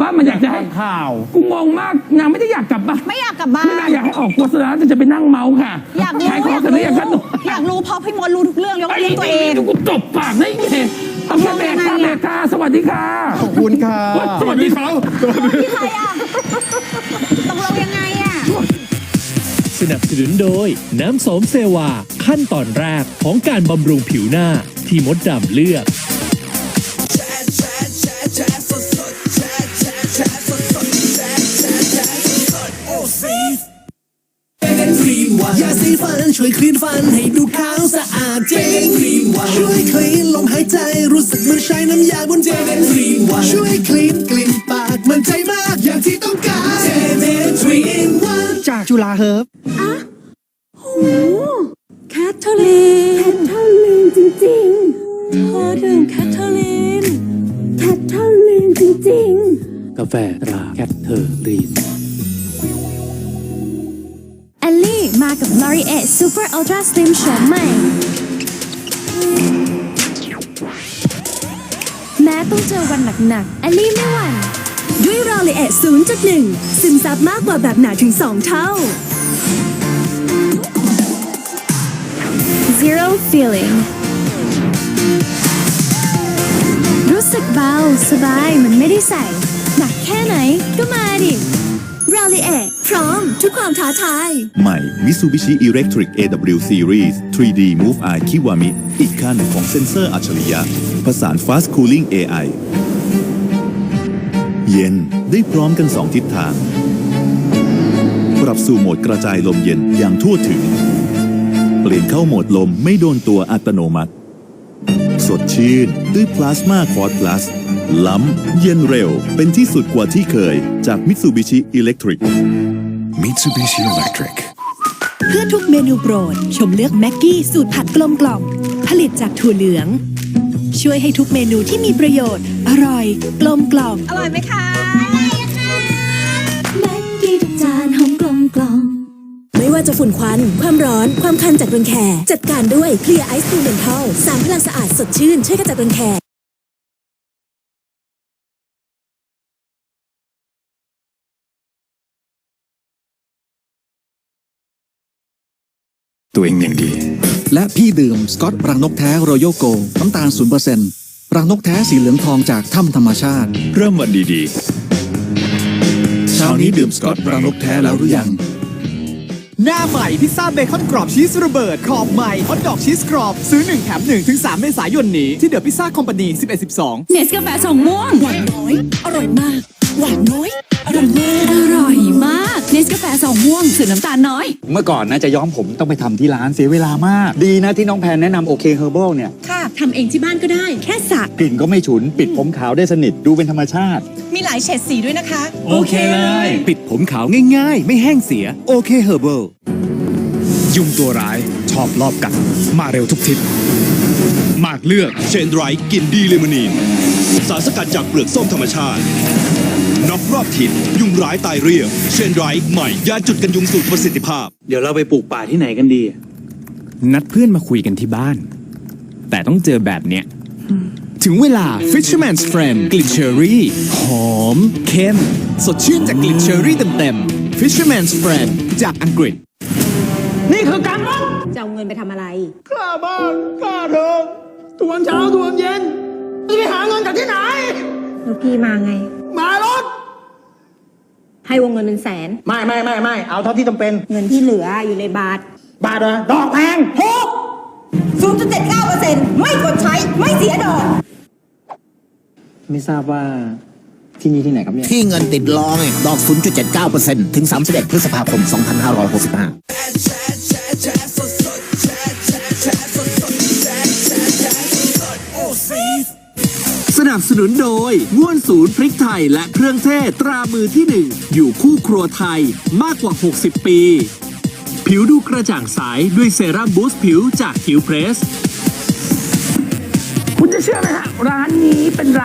บ้านมันอยากจะให้ทำข่าว กูงงมากนางไม่ได้อยากกลับบ้านไม่อยากกลับบ้านคือนางอยากให้ออกโฆษณาแต่จะไปนั่งเมาส์ค่ะอยากรู้ขายขอองยากเสร็จรู้แล้วอยากกันหนูอยากรู้เพราะพี่มดรู้ทุกเรื่องยกไอ้เว้นตัวเองนี่กูตบปากได้ไงเอาแค่เบรกค่ะยังไงอะเบรกค่ะสวัสดีค่ะขอบคุณค่ะสวัสดีครับพี่ใครอะตกลงยังไงอะสนับสนุนโดย น้ำโสมเซวา ขั้นตอนแรกของการบำรุงผิวหน้าที่มดดำเลือก ยาสีฟันช่วยคลีนฟันให้ดูขาวสะอาดเจนคลีนวันช่วยคลีนลมหายใจรู้สึกเหมือนใช้น้ำยาบนเจนคลีนวันช่วยคลีนกลิ่นปากมันใจมากอย่างที่ต้องการเจเนทรีนวันจากจุฬาเฮิร์บแคทเธอรีนแคทเธอรีนจริงๆเธอดื่มแคทเธอรีนแคทเธอรีนจริงๆกาแฟตราแคทเธอรีนแอลลี่ มากับ l o r i e Super Ultra Slim โฉมใหม่ แม้ต้องเจอวันหนักๆแอลลี่ไม่หวั่น ด้วยรอเลเอท0.1 ซึมซับมากกว่าแบบหนาถึง 2 เท่า Zero Feeling รู้สึกเบา สบายมันไม่ได้ใส่ หนักแค่ไหนก็มาดิ รอเลเอทพร้อม ทุกความท้าทาย ใหม่ Mitsubishi Electric AW Series 3D Move Eye Kiwami อีกขั้นของเซ็นเซอร์อัจฉริยะ ผสาน Fast Cooling AI เย็นได้พร้อมกัน 2 ทิศทาง ปรับสู่โหมดกระจายลมเย็นอย่างทั่วถึง เปลี่ยนเข้าโหมดลมไม่โดนตัวอัตโนมัติ สดชื่น ด้วยพลาสมาคอร์ดพลัส ล้ำ เย็นเร็ว เป็นที่สุดกว่าที่เคย จาก Mitsubishi Electric Mitsubishi Electric เพื่อทุกเมนูโปรด ชมเลือกแม็กกี้สูตรผัดกลมกล่อม ผลิตจากถั่วเหลือง ช่วยให้ทุกเมนูที่มีประโยชน์ อร่อย กลมกล่อม อร่อยไหมคะ ไม่ว่าจะฝุ่นควัน ความร้อน ความคันจากรังแค จัดการด้วยเคลียร์ไอซ์คูเมนทัลสามพลังสะอาดสดชื่นช่วยขจัดรังแคตัวเองอย่างดี และพี่ดื่ม สกอตรังนกแท้รอยัลโกน้ำตาล 0%รังนกแท้สีเหลืองทองจากถ้ำธรรมชาติ เริ่มวันดีเช้านี้ดื่มสกอตรังนกแท้แล้วหรือยัง หน้าใหม่พิซซ่าเบคอนกรอบชีสระเบิดขอบใหม่ฮอทดอกชีสกรอบ ซื้อ 1 แถม1ถึง3เมษายนนี้ ที่เดอะพิซซ่าคอมพานี11 12 เนสกาแฟสองม่วง หวานน้อย อร่อยมาก หวานน้อย อร่อยมากอร่อยมากเนสกาแฟสองม่วงสูตรน้ำตาลน้อย เมื่อก่อนนะจะย้อมผมต้องไปทำที่ร้านเสียเวลามาก ดีนะที่น้องแพนแนะนำโอเคเฮอร์บเนี่ย ค่ะ ทำเองที่บ้านก็ได้ แค่สระกลิ่นก็ไม่ฉุน ปิดผมขาวได้สนิทดูเป็นธรรมชาติ มีหลายเฉดสีด้วยนะคะ โอเคเลย ปิดผมขาวง่ายๆ ไม่แห้งเสีย โอเคเฮอร์เบิลๆยุงตัวร้ายชอบรอบกัด มาเร็วทุกทิศมากเลือกเชนไรท์กินดีเลมอนีนสารสกัดจากเปลือกส้มธรรมชาติน็อกรอบทิศยุงร้ายตายเรียบเชนไรท์ใหม่ยาจุดกันยุงสูตรประสิทธิภาพ เดี๋ยวเราไปปลูกป่าที่ไหนกันดี นัดเพื่อนมาคุยกันที่บ้าน แต่ต้องเจอแบบเนี้ยถึงเวลา Fisherman's Friend กลิ่นเชอรี่ หอม เข้ม สดชื่นจากกลิ่นเชอรี่เต็มๆ Fisherman's Friend จากอังกฤษ นี่คือการปล้นจะเอาเงินไปทำอะไรค่าบ้านค่าเทอมทวนเช้าทวนเย็นจะไปหาเงินจากที่ไหนแล้วพี่มาไง มารถ ให้วงเงินเป็นแสน ไม่ไม่ไม่ไม่เอาเท่าที่จำเป็น เงินที่เหลืออยู่ในบาท บาทเหรอดอกแพงถูก 0.79%ไม่กดใช้ไม่เสียดอก ไม่ทราบว่าที่นี่ที่ไหนครับเนี่ย ที่เงินติดล้อไงดอก 0.79%ถึง 31 พฤษภาคม 2565สนับสนุนโดยง่วนศูนย์พริกไทยและเครื่องเทศตรามือที่หนึ่งอยู่คู่ครัวไทยมากกว่า 60 ปี ผิวดูกระจ่างใสด้วยเซรั่มบูสต์ผิวจากผิวเพรส คุณจะเชื่อไหมฮะร้านนี้เป็นร้าน